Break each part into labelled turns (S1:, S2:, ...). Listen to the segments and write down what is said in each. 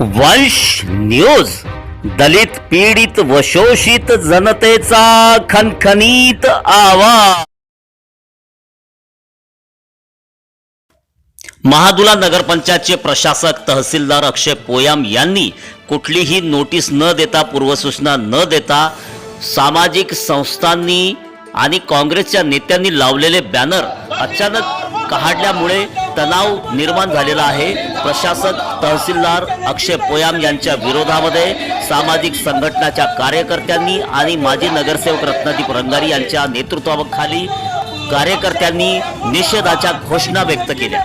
S1: वंश न्यूज. दलित पीडित व शोषित जनतेचा खनखनीत आवाज. महादुला नगरपंचायतचे प्रशासक तहसीलदार अक्षय पोयाम यांनी कुठलीही नोटीस न देता पूर्वसूचना न देता सामाजिक संस्थांनी आणि काँग्रेसच्या नेत्यांनी लावलेले बॅनर अचानक काढल्यामुळे तणाव निर्माण झालेला आहे. प्रशासक तहसीलदार अक्षय पोयाम यांच्या विरोधामध्ये सामाजिक संघटनाच्या कार्यकर्त्यांनी आणि माजी नगरसेवक रत्नदीप रंगारी यांच्या नेतृत्वाखाली कार्यकर्त्यांनी निषेधाच्या घोषणा व्यक्त केल्या.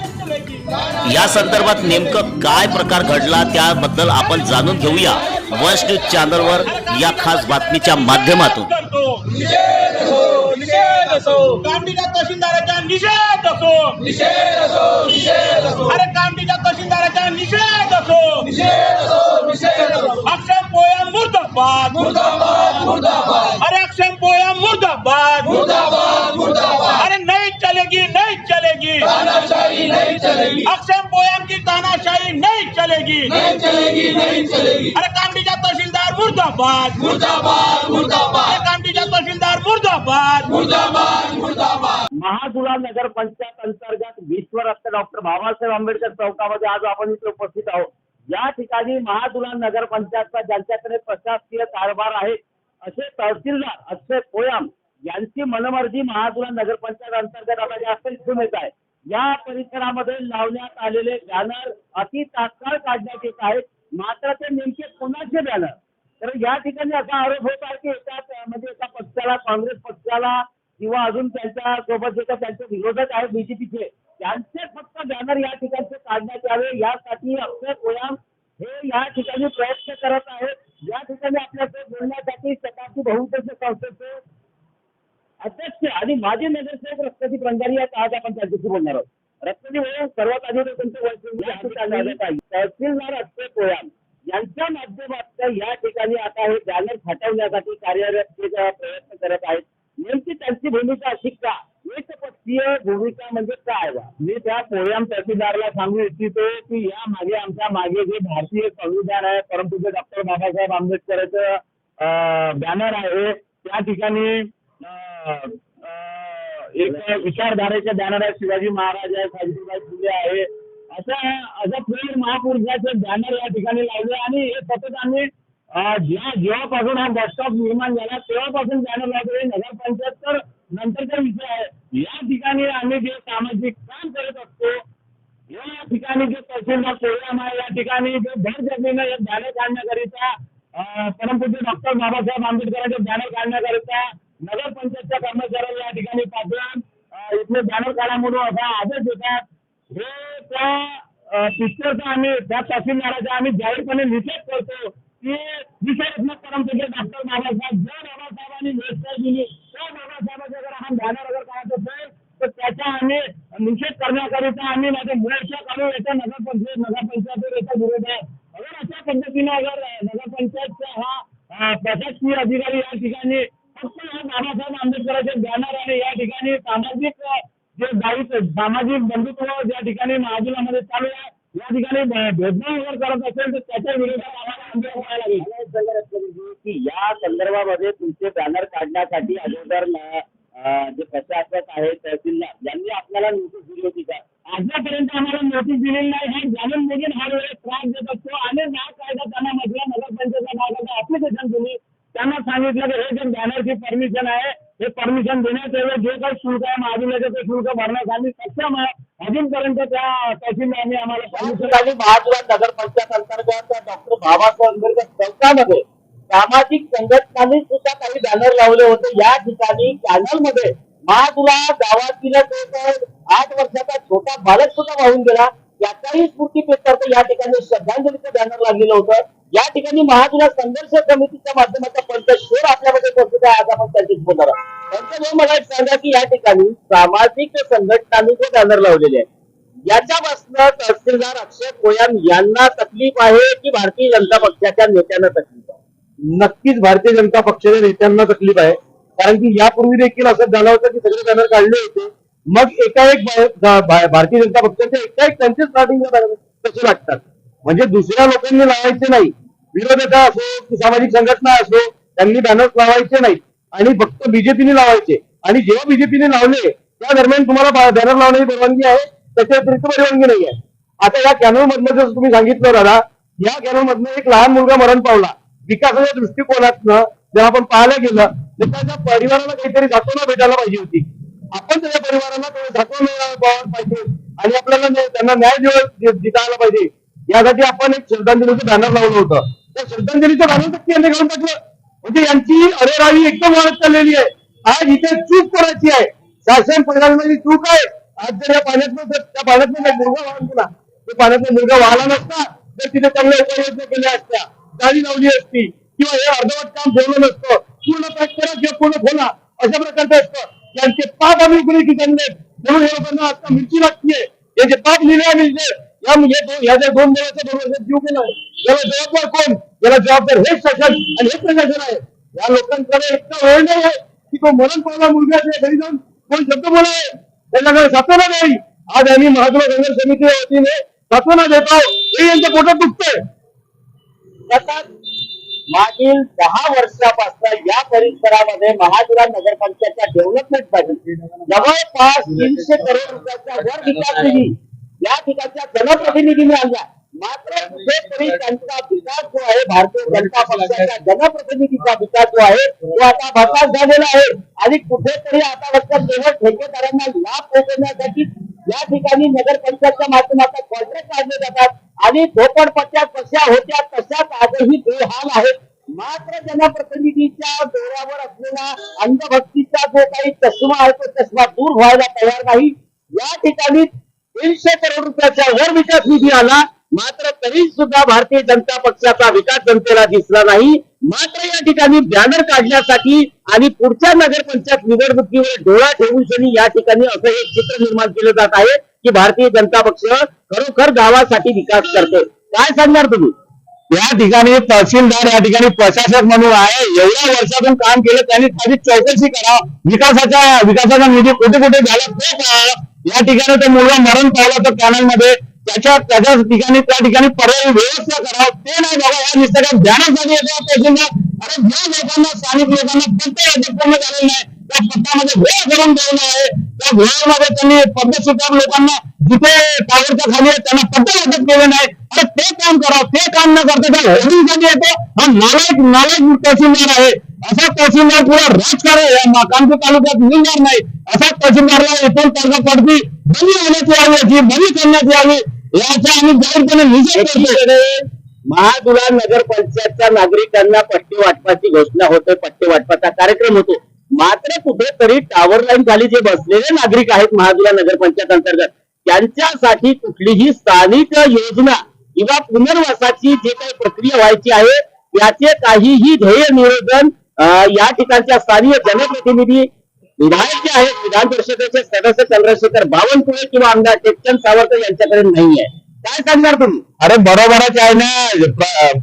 S1: या संदर्भात नेमकं काय प्रकार घडला त्याबद्दल आपण जाणून घेऊया. वंश न्यूज चॅनलवर या खास बातमीच्या माध्यमातून.
S2: निषेध असो. कामडीच्या तहसीलदाराचा निषेध असो. निषेध असो निषेध असो. अरे कामडीच्या तहसीलदाराचा निषेध असो. निषेध असो निषेध असो. अक्षम पोया मुर्दाबाद. मुर्दाबाद मुर्दाबाद. अरे अक्षम पोया मुर्दाबाद. मुर्दाबाद मुर्दाबाद अरे नहीं चलेगी नहीं चलेगी तानाशाही नहीं चलेगी। अक्षम पोयाम की तानाशाही नहीं चलेगी। नहीं चलेगी नहीं चलेगी। अरे कामडीच्या तहसीलदार मुर्दाबाद। मुर्दाबाद मुर्दाबाद। अरे कामडीच्या तहसीलदार मुर्दाबाद। मुर्दाबाद मुर्दाबाद।
S3: महादुला नगर पंचायत अंतर्गत विश्वरत्न डॉक्टर बाबासाहेब आंबेडकर चौकामध्ये आज आपण इथे उपस्थित आहोत. या ठिकाणी महादुला नगर पंचायतचा ज्यांच्याकडे प्रशासकीय कारभार आहे असे तहसीलदार अक्षय कोयाम यांची मनमर्जी महादुला नगर पंचायत अंतर्गत आता जास्त दिसून येत आहे. या परिसरामध्ये लावण्यात आलेले बॅनर अति तात्काळ काढण्यात येत आहेत. मात्र ते नेमके कोणाचे बॅनर? तर या ठिकाणी असा आरोप होत आहे की एका म्हणजे एका पक्षाला काँग्रेस पक्षाला किंवा अजून त्यांच्यासोबत जे काही त्यांचे विरोधक आहेत बीजेपीचे त्यांचे फक्त बॅनर या ठिकाणचे काढण्यात यावे. यासाठी अक्षय कोयाम हे या ठिकाणी प्रयत्न करत आहेत. या ठिकाणी आपल्यासोबत बोलण्यासाठी सकाळची बहुतेक संस्थेचे अध्यक्ष आणि माजी नगरसेवक रंगारी आहेत आज आपण त्यांच्याशी बोलणार आहोत. भाऊ, सर्वात आधी तहसीलदार अक्षय कोयाम यांच्या माध्यमातून या ठिकाणी आता हे बॅनर हटवण्यासाठी कार्यरत ते जे प्रयत्न करत आहेत नेमकी त्यांची भूमिका अशी का? एकपक्षीय भूमिका म्हणजे काय मी त्या पोयाम तहसीलदारला सांगू इच्छितो की या मागे आमच्या मागे जे भारतीय संविधान आहे परंतु डॉक्टर बाबासाहेब आंबेडकरचं बॅनर आहे त्या ठिकाणी एक विचारधारेच्या बॅनर आहे शिवाजी महाराज आहे सावित्रीबाई फुले आहे अशा अशा प्रेर महापुरुषाचं बॅनर या ठिकाणी लावलं आणि हे सतत आम्ही जेव्हा जेव्हापासून हा बस स्टॉप निर्माण झाला तेव्हापासून बॅनर लावले नगरपंचायत तर नंतरचा विषय आहे. या ठिकाणी आम्ही जे सामाजिक काम करत असतो या ठिकाणी जे तहसीलदार प्रोग्राम आहे या ठिकाणी जे भर जमिनीनं हे बॅनर काढण्याकरिता परमपूज्य डॉक्टर बाबासाहेब आंबेडकरांचे बॅनर काढण्याकरिता नगर नगरपंचायतच्या कर्मचाऱ्यांनी या ठिकाणी पाठवून इथले बॅनर काढा म्हणून असा आदेश देतात. हे त्या पिक्चरचा आम्ही त्या तहसीलदाराचा आम्ही जाहीरपणे निषेध करतो की विषयात्मक परमपूज्य डॉक्टर बाबासाहेब ज्या बाबासाहेबांनी व्यवस्था दिली त्या बाबासाहेबांचा जर आपण बॅनर वगैरे काढत असेल तर त्याचा आम्ही निषेध करण्याकरिता आम्ही माझे मोर्चा काढू याच्या नगरपंचायत नगरपंचायत याच्या आहे. अगर अशा पद्धतीने अगर नगरपंचायतचा हा प्रशासकीय अधिकारी या ठिकाणी बाबासाहेब आंबेडकरांचे बॅनर आणि या ठिकाणी सामाजिक जे दायित्व सामाजिक बंधुत्व ज्या ठिकाणी महाजुलामध्ये चालू आहे या ठिकाणी भेदभाव करत असेल तर त्याच्या विरोधात आम्हाला आंदोलन करायला लागेल. की या संदर्भामध्ये तुमचे बॅनर काढण्यासाठी अगोदर जे प्रशासक आहे तहसीलदार यांनी आपल्याला नोटीस दिली होती का? आजपर्यंत आम्हाला नोटीस दिलेली नाही. हे जाणून बघून हा वेळेस त्रास देत असतो. आणि त्यांना सांगितलं की हे जे बॅनरची परमिशन आहे. हे परमिशन देण्याचं जे काही शुल्क आहे महाविद्यालयाचं ते शुल्क भरण्यास आम्ही सक्षम आहे. अजूनपर्यंत त्या तहसीलदारांनी आम्हाला परमिशन आणि महापुरात नगर पंचायत अंतर्गत डॉक्टर बाबासाहेब आंबेडकर चौकामध्ये सामाजिक संघटनांनी सुद्धा काही बॅनर लावले होते. या ठिकाणी कॅनलमध्ये महाजुला गावातील आठ वर्षाचा छोटा बालक सुद्धा वाहून गेला. याचाही स्फूर्ती पेटतात या ठिकाणी श्रद्धांजलीचं बॅनर लागलेलं होतं. या ठिकाणी महाजुला संघर्ष समितीच्या माध्यमातून पंच शोर आपल्यामध्ये उपस्थित आहे. आज आपण त्यांच्याशी बोलणार आहोत. मला एक सांगा की या ठिकाणी सामाजिक संघटनांनी जे बॅनर लावलेले आहे याच्यापासून तहसीलदार अक्षय कोयाम यांना तकलीफ आहे की भारतीय जनता पक्षाच्या नेत्यांना तकलीफ आहे?
S4: नक्कीच भारतीय जनता पक्षाच्या नेत्यांना तकलीफ आहे. कारण की यापूर्वी देखील असं झालं होतं की सगळे बॅनर काढले होते. मग एकाएक एक भारतीय जनता पक्षाचे एकाएक त्यांचे स्टार्टिंगला तसे कसे लागतात म्हणजे दुसऱ्या लोकांनी लावायचे नाही. विरोधका असो की सामाजिक संघटना असो त्यांनी बॅनर्स लावायचे नाही. आणि फक्त बीजेपीने लावायचे. आणि जेव्हा बीजेपीने लावले त्या दरम्यान तुम्हाला बॅनर लावण्याची परवानगी आहे. त्याच्या व्यतिरिक्त परवानगी नाही आहे. आता या कॅनल मधनं जसं तुम्ही सांगितलं दादा या कॅनल मधनं एक लहान मुलगा मरण पावला. विकासाच्या दृष्टिकोनातनं जर आपण पाहायला गेलं तर त्याच्या परिवाराला काहीतरी दाखवणं भेटायला पाहिजे होती. आपण त्याच्या परिवाराला तो पाहिजे. आणि आपल्याला त्यांना न्याय जिता आला पाहिजे. यासाठी आपण एक श्रद्धांजलीचं बॅनर लावलं होतं. त्या श्रद्धांजलीचं बॅनर तर यांनी घेऊन टाकलं. म्हणजे यांची अरेरावी एकदम वाढत चाललेली आहे. आज इथे चूक कोणाची आहे. शासन परिणामाची चूक आहे. आज जर या पाण्यातनं जर त्या पाण्यातनं काही मुलगा वाहन गेला तो पाण्यातला मुलगा वाहला नसता तर तिथे चांगल्या उपाययोजना केल्या असत्या. गाडी लावली असती. किंवा हे अर्धवट काम ठेवलं नसतं. पूर्ण पॅक करा किंवा पूर्ण खोला. अशा प्रकारचं असतं. यांचे पाप आम्ही कुणी ठिकाणले म्हणून हे लोकांना आता मिरची लागतीये. याचे पाप लिहिले आम्ही या म्हणजे दोन- या ज्या दोन मुलाच्या दोन जीव गेलाय याला जबाबदार कोण? याला जबाबदार हेच शासन आणि हेच प्रशासन आहे. या लोकांकडे इतका वेळ नाही आहे की तो मरण पावला मुलगा त्या घरी जाऊन कोण शब्द बोलाय त्यांच्याकडे सात्वना नाही. आज आम्ही महात्मा संघर्ष समितीच्या वतीने सातवना देत. आहोत हे यांच्या पोटात दुखतंय.
S3: सतत मागील दहा वर्षापासून या परिसरामध्ये महाजुरा नगरपंचायतच्या डेव्हलपमेंटसाठी जवळपास तीनशे करोड रुपयाचा वर विकास निधी या ठिकाणच्या जनप्रतिनिधींनी आणला. मात्र कुठेतरी त्यांचा विकास जो आहे भारतीय जनता पक्षाच्या जनप्रतिनिधीचा विकास जो आहे तो आता भकास झालेला आहे. आणि कुठेतरी आता फक्त केवळ ठेकेदारांना लाभ पोहोचवण्यासाठी या ठिकाणी नगरपंचायतच्या माध्यमातून कॉन्ट्रॅक्ट काढले जातात. आणि झोपडपट्ट्या कशा होत्या तशाच आजही बेहाल आहेत. मात्र जनप्रतिनिधीच्या डोळ्यावर असलेला अंधभक्तीचा जो काही चष्मा आहे तो चष्मा दूर व्हायला तयार नाही. या ठिकाणी तीनशे करोड रुपयाचा वर विकास निधी आला. मात्र तरी सुद्धा भारतीय जनता पक्षाचा विकास जनतेला दिसला नाही. मात्र या ठिकाणी बॅनर काढण्यासाठी आणि पुढच्या नगरपंचायत निवडणुकीवर डोळा ठेवून शनी या ठिकाणी असं एक चित्र निर्माण केलं जात आहे. की भारतीय जनता पक्ष खरोखर गावासाठी विकास करते काय सांगणार तुम्ही?
S4: या ठिकाणी तहसीलदार या ठिकाणी प्रशासक म्हणून आहे. एवढ्या वर्षातून काम केलं त्यांनी त्याची चौकशी करा. विकासाच्या विकासाचा निधी कुठे कुठे झाला ते पहा. या ठिकाणी तो मुलगा मरण पावला तर कॅनलमध्ये त्याच्या त्याच्या ठिकाणी त्या ठिकाणी पर्यायी व्यवस्था करावं ते नाही बघा या निसर्गात ध्यानासाठी येतो तहसीलदार. अरे ज्या लोकांना स्थानिक लोकांना पट्टे अद्याप पूर्ण झालेले नाही. त्या पट्ट्यामध्ये भेळ करून ठेवलं आहे. त्या भेळमध्ये त्यांनी पद्धत सुधार लोकांना जिथे टावरच्या खाली आहे त्यांना पट्टे वाटप केले नाही. अरे ते काम करा. ते काम न करता त्या होर्डिंगसाठी येतो. हा नालायक नालायक तहसीलदार आहे. असा तहसीलदार पुरा राजकारण या कानपूर तालुक्यात मिळणार नाही. असा तहसीलदारला इथून कर्ज पडती. बंदी होण्यात यावी याची बंदी करण्यात यावी याचा आम्ही जाहीरपणे निषेध करतो
S3: एकीकडे महादुला नगरपंचायतच्या नागरिकांना पट्टे वाटपाची घोषणा होते पट्टे वाटपाचा कार्यक्रम होतो. मात्र कुठेतरी टावर लाईन खाली जे बसलेले नागरिक आहेत महाजुला नगरपंचायत अंतर्गत त्यांच्यासाठी कुठलीही स्थानिक योजना किंवा पुनर्वासाची जे काही प्रक्रिया व्हायची आहे याचे काहीही ध्येय नियोजन या ठिकाणच्या स्थानीय जनप्रतिनिधी विधायक जे आहेत विधान परिषदेचे सदस्य चंद्रशेखर बावनकुळे किंवा आमदार टेकचंद सावरकर यांच्याकडे नाही आहे. काय सांगणार तुम्ही?
S4: अरे बरोबरच आहे ना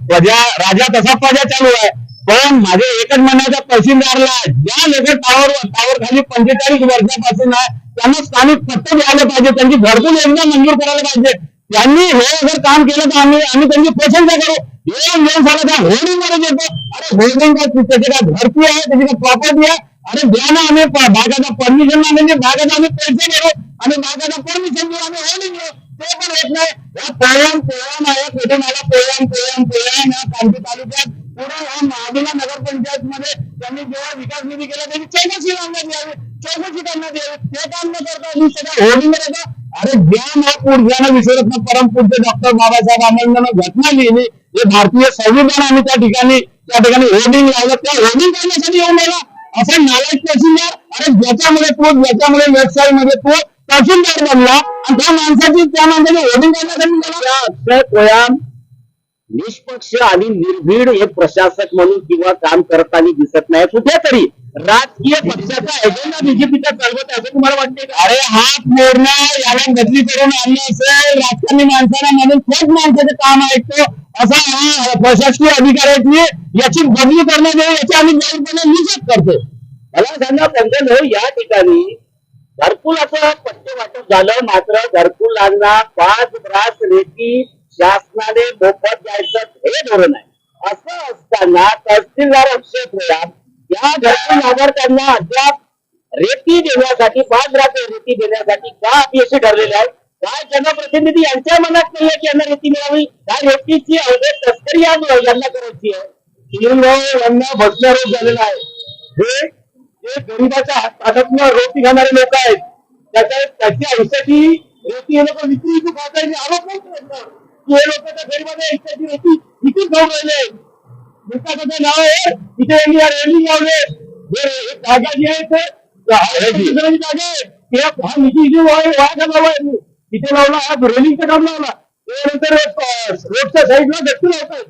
S4: प्रजा राजा तसा प्रजा चालू आहे. पण माझे एकच म्हणायचा तहसीलदारला ज्या लोक टावर टावर खाली पंचेचाळीस वर्षापासून आहे त्यांना स्थानिक पट्टे द्यायला पाहिजे. त्यांची घरकुल योजना मंजूर करायला पाहिजे. त्यांनी हे जर काम केलं तर आम्ही आम्ही त्यांची प्रशंसा करू. हे दोन साला होर्डिंगमध्ये येतो अरे होर्डिंग काय त्याची काय घरती आहे? त्याची काय प्रॉपर्टी आहे? अरे द्या ना आम्ही भागाचा बागाचा परमिशन म्हणजे भागाचा आम्ही पैसे घेऊ आणि भागाचा परमिशन घेऊ आम्ही होर्डिंग घेऊ. ते पण होत नाही. या पोळ्याम पोळ्याम आहे. कुठे मला पोळ्याम पोळ्याम पोळ्याम या कामठी तालुक्यात पुढे या महादिला नगरपंचायत मध्ये त्यांनी जेव्हा विकास निधी केला त्यांनी चौकशी करण्यात यावी चौकशी करण्यात यावी. ते काम न करता नुसतं होर्डिंग करायचं अरे ज्या महापूर ज्यानं विश्वरत्न परमपूज्य डॉक्टर बाबासाहेब आंबेडकरनं घटना लिहिली. हे भारतीय संविधान आम्ही त्या ठिकाणी त्या ठिकाणी होर्डिंग लावलं. त्या होर्डिंग करण्यासाठी येऊन गेला असा नालायक तहसीलदार अरे ज्याच्यामुळे तो ज्याच्यामुळे व्यवसायमध्ये तो तहसीलदार बनला आणि त्या माणसाची त्या माणसाची होर्डिंग करण्यासाठी
S3: निष्पक्ष आणि निर्भीड हे प्रशासक म्हणून किंवा काम करताना दिसत नाही. कुठेतरी राजकीय पक्षाचा एजेंडा बीजेपीचा चालवत आहे असं तुम्हाला वाटते
S4: अरे हात मोडणं याला बदली करून आणलं असेल राजकारणी माणसाला म्हणून थेट माणसाचं काम ऐकतो असा हा प्रशासकीय अधिकाऱ्याची याची बदली करण्यात येईल याची आम्ही जाहीरपणे निषेध करतो.
S3: मला सांगा पंकज भाऊ या ठिकाणी घरकुलाचं पट्टे वाटप झालं मात्र घरकुलांना पाच ब्रास रेती शासनाने मोफत जायचं हे धोरण आहे. असं असताना तहसीलदार अक्षय प्रयाग या घरकुल लाभार्थ्यांना अद्याप रेती देण्यासाठी पाच लाख रेती देण्यासाठी का अपयशी ठरलेले आहे काय जनप्रतिनिधी यांच्या मनात नाहीये की यांना रेती मिळावी? काय रेतीची अवैध तस्करी या यांना करायची आहे?
S4: किरणराव यांना भस्म रोग झालेला आहे. हे जे गरीबाच्या हातातनं रोटी खाणारे लोक आहेत त्याच्या त्याच्या आयुष्याची रेती हे लोक विक्री विकू खात आरोप नाही हे लोक त्या गरीबाच्या आयुष्याची रेती विकून खाऊन राहिले. विकासाच्या नावावर इथे यांनी या रेलिंग लावले. हे जागा जी आहे ते जागा आहे. हा निधी इथे वाया वाया घालावा. यांनी. इथे लावला हा रेलिंगचं काम लावला. त्यानंतर रोडच्या साईडला गट्टू लावतात.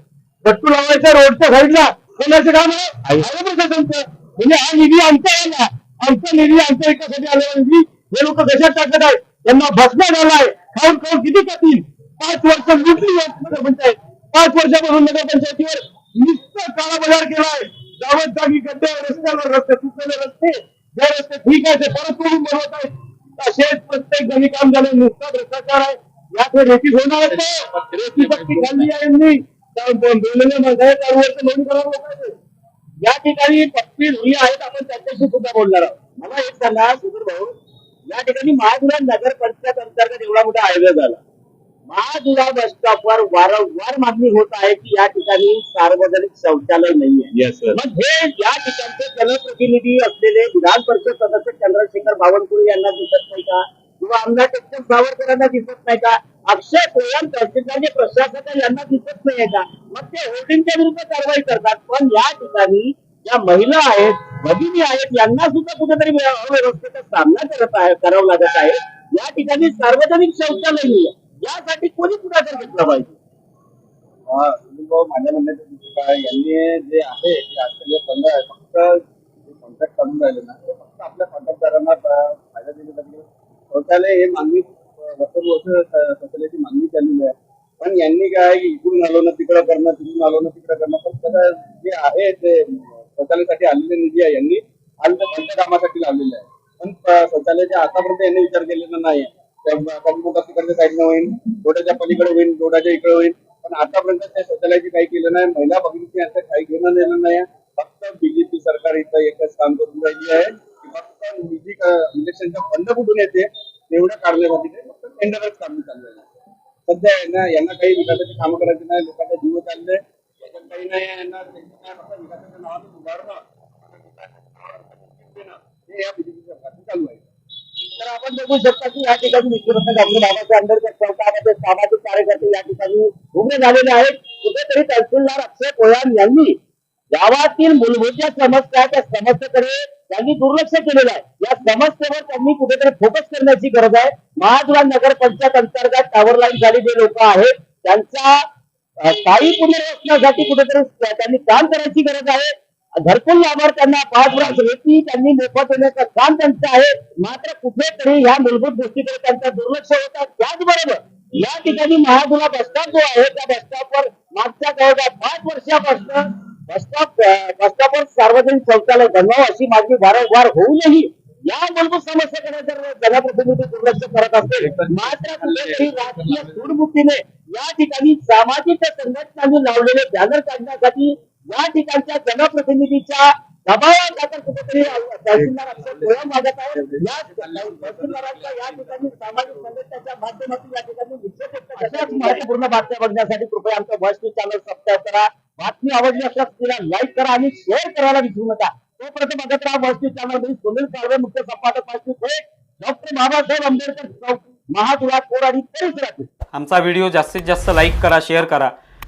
S4: गट्टू लावायचा रोडच्या साईडला. कोणाचं काम आहे? प्रशासनचं. म्हणजे हा निधी आमचा आहे ना. आमचा निधी आमच्या एकासाठी आलेला निधी हे लोक कशात टाकत आहेत? त्यांना भस्मा झालाय. खाऊन खाऊन किती खातील? पाच वर्ष लुटली नगरपंचायत पाच वर्षापासून नगरपंचायतीवर नुसतं काळा बाजार केलाय. जावत जागी गड्ड्यावर रस्त्यावर रस्ते तुटलेले रस्ते. जे रस्ते ठीक आहे ते परत तोडून बनवत आहेत. तसेच प्रत्येक जणी काम झालं नुसता भ्रष्टाचार आहे. यात हे रेती होणार रेती पट्टी खाल्ली आहे मी बोललेले माझ्या चार वर्ष नोंद करावं लोक या ठिकाणी पक्षी धुळी आहेत आपण त्यांच्याशी सुद्धा बोलणार आहोत.
S3: मला एक सांगा सुधीर भाऊ. या ठिकाणी महादुरा नगर पंचायत अंतर्गत एवढा मोठा आयोजन झाला. महादुरा बस स्टॉपवर वारंवार मागणी होत आहे की या ठिकाणी सार्वजनिक शौचालय नाहीये. मग हे या ठिकाणचे जनप्रतिनिधी असलेले विधान परिषद सदस्य चंद्रशेखर बावनकुळे यांना दिसत नाही का? किंवा आमदार टेक्चर सावरकरांना दिसत नाही का? अक्षय कोयम तहसीलदार प्रशासक आहे, यांना दिसत नाहीये का? मग ते होर्डिंगच्या विरुद्ध कारवाई करतात. पण या ठिकाणी ज्या महिला आहेत भगिनी आहेत यांना सुद्धा कुठेतरी व्य- अव्यवस्थेचा सामना करत आहे करावा लागत आहे. या ठिकाणी सार्वजनिक शौचालय नाहीये. यासाठी कोणी पुढाकार घेतला पाहिजे?
S4: हा, माझ्या म्हणण्याचं काय यांनी जे आहे ते आजकाल जे आहे फक्त जे कॉन्ट्रॅक्ट काढून राहिले ना ते फक्त आपल्या कॉन्ट्रॅक्टदारांना फायदा दिले लागले शौचालय हे मागणी वर्ष शौचालयाची मागणी चाललेली आहे. पण यांनी काय की इकडून आलो ना तिकडं करणं तिकडून आलो ना तिकडं करणं पण सगळं जे आहे ते शौचालयासाठी आलेले निधी आहे यांनी आज ते कोणत्या कामासाठी लावलेले आहे. पण शौचालयाच्या आतापर्यंत यांनी विचार केलेला नाही कॉम्प्युटर तिकडच्या साईडनं होईल रोडाच्या पलीकडे होईल रोडाच्या इकडे होईल पण आतापर्यंत त्या शौचालयाची काही केलं नाही. महिला भगिनीची यांचं काही घेणं देणं नाही. फक्त बीजेपी सरकार इथं एकच काम करून राहिली आहे की फक्त निधी इलेक्शनचा फंड कुठून येते? तेवढं काढण्यासाठी ते फक्त टेंडरच काम चाललेलं आहे सध्या यांना यांना काही विकासाची कामं करायची नाही. लोकांचा जीव चालले काही नाही यांना त्यांचं काय फक्त विकासाच्या नावातून उभारणं देणं, हे या बीजेपी सरकारचं चालू आहे
S3: तर आपण बघू शकता की या ठिकाणी मुख्यमंत्री डॉक्टर बाबासाहेब आंबेडकर सरकारमध्ये सामाजिक कार्यकर्ते या ठिकाणी उभे झालेले आहेत. कुठेतरी तहसीलदार अक्षय कोळान यांनी गावातील मूलभूत ज्या समस्या त्या समस्येकडे त्यांनी दुर्लक्ष केलेलं आहे. या समस्येवर त्यांनी कुठेतरी फोकस करण्याची गरज आहे. महाजवा नगर पंचायत अंतर्गत टावर लाईन झाली जे लोक आहेत त्यांचा काही स्थायी पुनर्वसनासाठी कुठेतरी त्यांनी काम करायची गरज आहे. घरकुल लाभार्थ्यांना पाच लाख रेती त्यांनी मोफत देण्याचं काम त्यांचं आहे. मात्र कुठेतरी ह्या मूलभूत गोष्टीकडे त्यांचं दुर्लक्ष होतं त्याचबरोबर या ठिकाणी महादुला बसस्टॉप जो आहे त्या बसस्टॉपवर मागच्या जवळपास पाच वर्षापासून बसस्टॉप बसस्टॉपवर सार्वजनिक शौचालय बनवावं अशी मागणी वारंवार होऊनही या मूलभूत समस्येकडे जर जनप्रतिनिधी दुर्लक्ष करत असतील मात्र कुठेतरी राजकीय सूडमुक्तीने या ठिकाणी सामाजिक संघटनांनी लावलेले बॅनर काढण्यासाठी या ठिकाणच्या जनप्रतिनिधीच्या दबावात आता कुठेतरी मागत आहेत. या ठिकाणी सामाजिक संघटनेच्या माध्यमातून या ठिकाणी विक्षेप व्यक्त करतात. अशाच महत्त्वपूर्ण बातम्या बघण्यासाठी कृपया आमचं भॉइस न्यूज चॅनल सबस्क्राईब करा. बातमी आवडली असल्यास तिला लाईक करा आणि शेअर करायला विसरू नका. तोपर्यंत बघत राहा Voice News channel Sunil Kalwe मुख्य संपादक Voice News doctor Babasaheb Ambedkar code आणि परिसरातील.
S5: आमचा व्हिडिओ जास्तीत जास्त लाईक करा शेअर करा.